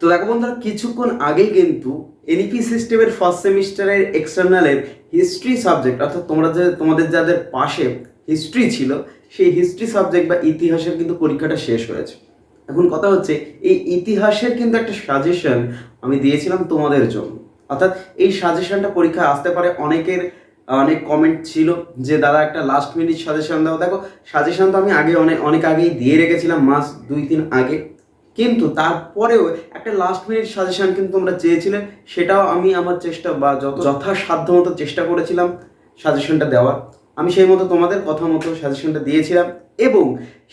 তো দেখো বন্ধুরা, কিছুক্ষণ আগে কিন্তু এনইপি সিস্টেমের ফার্স্ট সেমিস্টারের এক্সটার্নালের হিস্ট্রি সাবজেক্ট অর্থাৎ তোমরা যে, তোমাদের যাদের পাশে হিস্ট্রি ছিল, সেই হিস্ট্রি সাবজেক্ট বা ইতিহাসের কিন্তু পরীক্ষাটা শেষ হয়েছে। এখন কথা হচ্ছে, এই ইতিহাসের কিন্তু একটা সাজেশন আমি দিয়েছিলাম তোমাদের জন্য। অর্থাৎ এই সাজেশনটা পরীক্ষায় আসতে পারে, অনেকের, অনেক কমেন্ট ছিল যে, দাদা, একটা লাস্ট মিনিট সাজেশন দাও। দেখো সাজেশন তো আমি আগে অনেক অনেক আগেই দিয়ে রেখেছিলাম, মাস দুই তিন আগে। কিন্তু তারপরেও একটা লাস্ট মিনিট সাজেশন কিন্তু তোমরা চেয়েছিলে, সেটাও আমি আমার চেষ্টা বা যত যথাসাধ্য মতো চেষ্টা করেছিলাম সাজেশনটা দেওয়ার, আমি সেই মতো তোমাদের কথা মতো সাজেশনটা দিয়েছিলাম এবং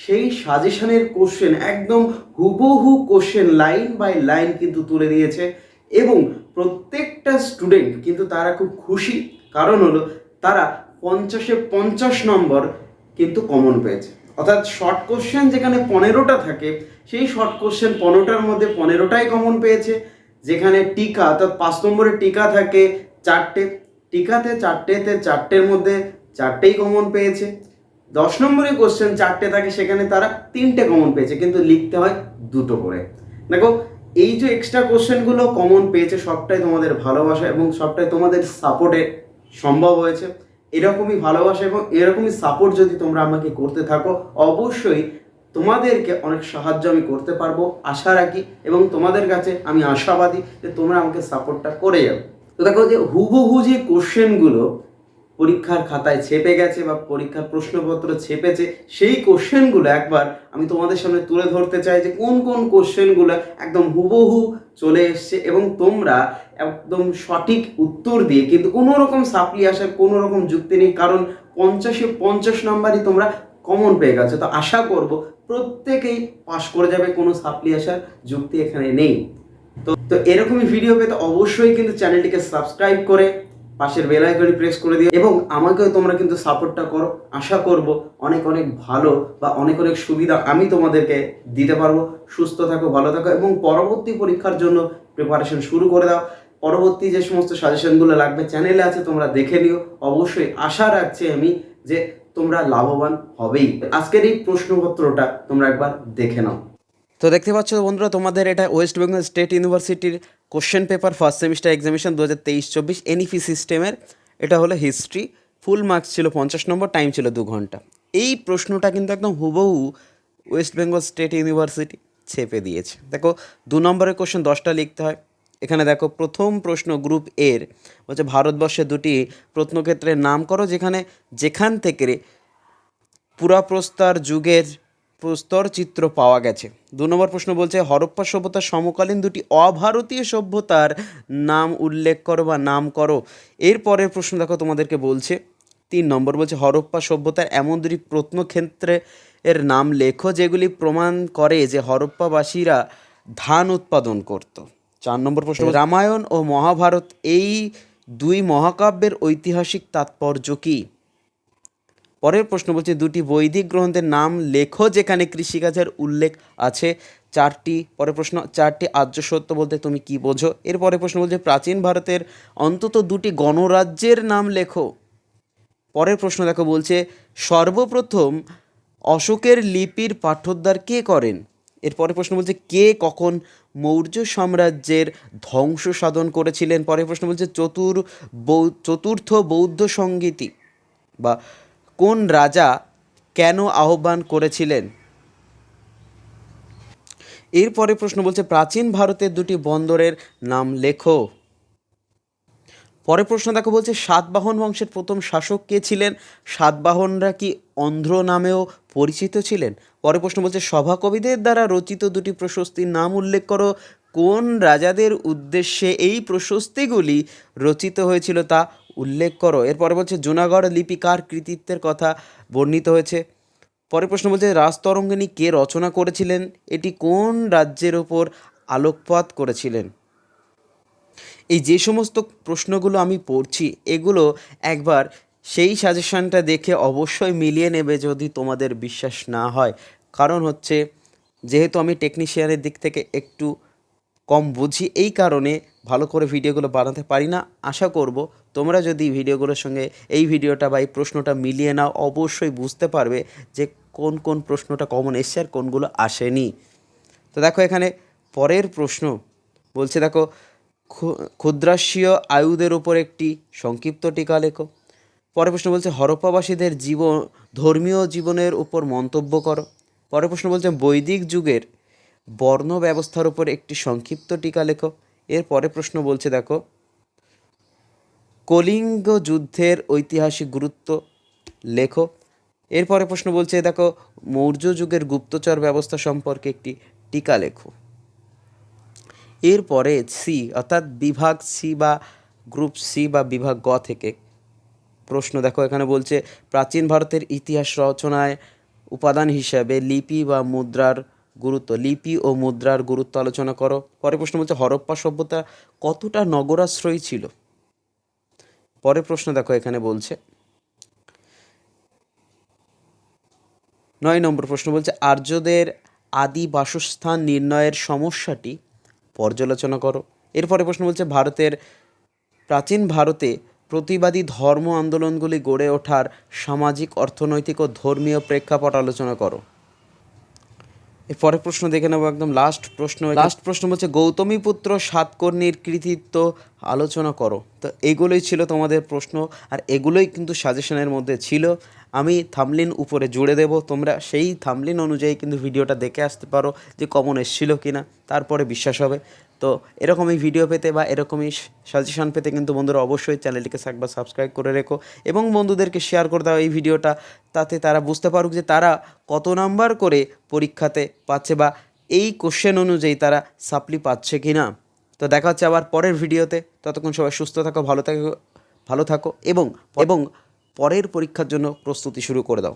সেই সাজেশনের কোশ্চেন একদম হুবহু কোশ্চেন লাইন বাই লাইন কিন্তু তুলে দিয়েছে এবং প্রত্যেকটা স্টুডেন্ট কিন্তু তারা খুব খুশি, কারণ হলো তারা পঞ্চাশে পঞ্চাশ নম্বর কিন্তু কমন পেয়েছে। অর্থাৎ শর্ট কোশ্চেন যেখানে পনেরোটা থাকে, সেই শর্ট কোশ্চেন পনেরোটার মধ্যে পনেরোটাই কমন পেয়েছে। যেখানে টিকা, অর্থাৎ পাঁচ নম্বরের টিকা থাকে চারটে। টিকাতে চারটেতে চারটের মধ্যে চারটেই কমন পেয়েছে। দশ নম্বরের কোশ্চেন চারটে থাকে, সেখানে তারা তিনটে কমন পেয়েছে, কিন্তু লিখতে হয় দুটো করে। দেখো, এই যে এক্সট্রা কোশ্চেনগুলো কমন পেয়েছে, সবটাই তোমাদের ভালোবাসা এবং সবটাই তোমাদের সাপোর্টে সম্ভব হয়েছে। এরকমই ভালোবাসা এবং এরকমই সাপোর্ট যদি তোমরা আমাকে করতে থাকো, অবশ্যই তোমাদেরকে অনেক সাহায্য আমি করতে পারব, আশা রাখি এবং তোমাদের কাছে আমি আশাবাদী যে তোমরা আমাকে সাপোর্টটা করে যাবে তো দেখো যে হুবহু যে কোশ্চেনগুলো পরীক্ষার খাতায় ছেপে গেছে বা পরীক্ষার প্রশ্নপত্র ছেপেছে, সেই কোশ্চেনগুলো একবার আমি তোমাদের সামনে তুলে ধরতে চাই যে কোন কোন কোশ্চেনগুলো একদম হুবহু চলে এসছে এবং তোমরা একদম সঠিক উত্তর দিয়ে কিন্তু কোনো রকম সাপ্লি আসার, কোনো রকম যুক্তি নেই, কারণ পঞ্চাশে পঞ্চাশ নম্বরই তোমরা কমন পেয়ে গেছো। তো আশা করব প্রত্যেকেই পাশ করে যাবে, কোনো সাপ্লি আসার যুক্তি এখানে নেই। তো তো এরকমই ভিডিও পেতে অবশ্যই কিন্তু চ্যানেলটিকে সাবস্ক্রাইব করে পাশের বেল প্রেস করে দিও। এবং আমাকেও তোমরা কিন্তু সাপোর্টটা করো। আশা করব অনেক অনেক ভালো বা অনেক অনেক সুবিধা আমি তোমাদেরকে দিতে পারব। সুস্থ থাকো, ভালো থাকো এবং পরবর্তী পরীক্ষার জন্য প্রিপারেশন শুরু করে দাও। পরবর্তী যে সমস্ত সাজেশনগুলো লাগবে চ্যানেলে আছে, তোমরা দেখে নিও। অবশ্যই আশা রাখছি আমি যে তোমরা লাভবান হবেই। আজকের এই প্রশ্নপত্রটা তোমরা একবার দেখে নাও। তো দেখতে পাচ্ছ বন্ধুরা, তোমাদের এটা ওয়েস্ট বেঙ্গল স্টেট ইউনিভার্সিটির question paper first semester examination দু হাজার তেইশ, চব্বিশ এনইপি সিস্টেমের এটা হলো হিস্ট্রি ফুল মার্কস ছিল পঞ্চাশ নম্বর টাইম ছিল দু ঘণ্টা। এই প্রশ্নটা কিন্তু একদম হুবহু ওয়েস্ট বেঙ্গল স্টেট ইউনিভার্সিটি ছেপে দিয়েছে। দেখো, দু নম্বরের কোশ্চেন দশটা লিখতে হয়। এখানে দেখো, প্রথম প্রশ্ন গ্রুপ এর হচ্ছে ভারতবর্ষের দুটি প্রত্নক্ষেত্রের নাম করো যেখানে যেখান থেকে পুরাপ্রস্তর যুগের প্রস্তর চিত্র পাওয়া গেছে। দু নম্বর প্রশ্ন বলছে, হরপ্পা সভ্যতার সমকালীন দুটি অভারতীয় সভ্যতার নাম উল্লেখ করো বা নাম করো। এর পরের প্রশ্ন দেখো তোমাদেরকে বলছে, তিন নম্বর বলছে, হরপ্পা সভ্যতার এমন দুটি প্রত্নক্ষেত্রে এর নাম লেখো যেগুলি প্রমাণ করে যে হরপ্পাবাসীরা ধান উৎপাদন করত। চার নম্বর প্রশ্ন রামায়ণ ও মহাভারত এই দুই মহাকাব্যের ঐতিহাসিক তাৎপর্য কী? পরের প্রশ্ন বলছে, দুটি বৈদিক গ্রন্থের নাম লেখো যেখানে কৃষিকাজের উল্লেখ আছে। চারটি, পরের প্রশ্ন, চারটি আর্য সত্য বলতে তুমি কি বোঝো? এর পরের প্রশ্ন বলছে, প্রাচীন ভারতের অন্তত দুটি গণরাজ্যের নাম লেখো। পরের প্রশ্ন দেখো বলছে, সর্বপ্রথম অশোকের লিপির পাঠোদ্ধার কে করেন? এরপরে প্রশ্ন বলছে, কে কখন মৌর্য সাম্রাজ্যের ধ্বংস সাধন করেছিলেন? পরের প্রশ্ন বলছে, চতুর চতুর্থ বৌদ্ধ সঙ্গীতি বা কোন রাজা কেন আহ্বান করেছিলেন? এরপরে প্রশ্ন বলছে, প্রাচীন ভারতের দুটি বন্দরের নাম লেখো। পরে প্রশ্ন দেখো বলছে, সাতবাহন বংশের প্রথম শাসক কে ছিলেন? সাতবাহনরা কি অন্ধ্র নামেও পরিচিত ছিলেন? পরে প্রশ্ন বলছে, সভাকবিদের দ্বারা রচিত দুটি প্রশস্তির নাম উল্লেখ করো কোন রাজাদের উদ্দেশ্যে এই প্রশস্তিগুলি রচিত হয়েছিল তা উল্লেখ করো। এরপরে বলছে, জুনাগড় লিপিকার কৃতিত্বের কথা বর্ণিত হয়েছে। পরের প্রশ্ন বলছে, রাজতরঙ্গিনী কে রচনা করেছিলেন? এটি কোন রাজ্যের ওপর আলোকপাত করেছিলেন? এই যে সমস্ত প্রশ্নগুলো আমি পড়ছি, এগুলো একবার সেই সাজেশনটা দেখে অবশ্যই মিলিয়ে নেবে যদি তোমাদের বিশ্বাস না হয়। কারণ হচ্ছে, যেহেতু আমি টেকনিশিয়ানের দিক থেকে একটু কম বুঝি। এই কারণে ভালো করে ভিডিওগুলো বানাতে পারি না। আশা করব তোমরা যদি ভিডিওগুলোর সঙ্গে এই ভিডিওটা বা এই প্রশ্নটা মিলিয়ে নাও, অবশ্যই বুঝতে পারবে যে কোন কোন প্রশ্নটা কমন এসছে আর কোনগুলো আসেনি। তো দেখো এখানে পরের প্রশ্ন বলছে, দেখো ক্ষু- ক্ষুদ্রাস্যীয় আয়ুদের উপর একটি সংক্ষিপ্ত টিকা লেখো। পরের প্রশ্ন বলছে, হরপ্পাবাসীদের জীবন, ধর্মীয় জীবনের উপর মন্তব্য করো। পরের প্রশ্ন বলছে, বৈদিক যুগের বর্ণ ব্যবস্থার উপর একটি সংক্ষিপ্ত টিকা লেখো। এর পরের প্রশ্ন বলছে, দেখো, কলিঙ্গ যুদ্ধের ঐতিহাসিক গুরুত্ব লেখো। এরপরে প্রশ্ন বলছে, দেখো, মৌর্য যুগের গুপ্তচর ব্যবস্থা সম্পর্কে একটি টিকা লেখো। এরপরে সি অর্থাৎ বিভাগ সি বা গ্রুপ সি বা বিভাগ গ থেকে প্রশ্ন, দেখো, এখানে বলছে, প্রাচীন ভারতের ইতিহাস রচনায় উপাদান হিসাবে লিপি বা মুদ্রার গুরুত্ব, লিপি ও মুদ্রার গুরুত্ব আলোচনা করো। পরে প্রশ্ন বলছে, হরপ্পা সভ্যতা কতটা নগরাশ্রয়ী ছিল? পরের প্রশ্ন দেখো, এখানে বলছে, নয় নম্বর প্রশ্ন বলছে, আর্যদের আদি বাসস্থান নির্ণয়ের সমস্যাটি পর্যালোচনা করো। এরপরে প্রশ্ন বলছে, ভারতের প্রাচীন ভারতে প্রতিবাদী ধর্ম আন্দোলনগুলি গড়ে ওঠার সামাজিক, অর্থনৈতিক ও ধর্মীয় প্রেক্ষাপট আলোচনা করো। পরের প্রশ্ন দেখে নেব একদম লাস্ট প্রশ্ন। লাস্ট প্রশ্ন বলছে, গৌতমী পুত্র সাতকর্ণীর কৃতিত্ব আলোচনা করো। তো এগুলোই ছিল তোমাদের প্রশ্ন, আর এগুলোই কিন্তু সাজেশনের মধ্যে ছিল। আমি থামলিন উপরে জুড়ে দেব। তোমরা সেই থামলিন অনুযায়ী কিন্তু ভিডিওটা দেখে আসতে পারো যে কমন এসেছিল কি না তারপরে বিশ্বাস হবে। তো এরকমই ভিডিও পেতে বা এরকমই সাজেশন পেতে কিন্তু বন্ধুরা অবশ্যই চ্যানেলটিকে একবার সাবস্ক্রাইব করে রেখো। এবং বন্ধুদেরকে শেয়ার করে দাও এই ভিডিওটা, তাতে তারা বুঝতে পারুক যে তারা কত নাম্বার করে পরীক্ষাতে পাচ্ছে বা এই কোশ্চেন অনুযায়ী তারা সাপ্লি পাচ্ছে কি না তো দেখা হচ্ছে আবার পরের ভিডিওতে ততক্ষণ সবাই সুস্থ থাকো, ভালো থাকো ভালো থাকো এবং এবং পরের পরীক্ষার জন্য প্রস্তুতি শুরু করে দাও।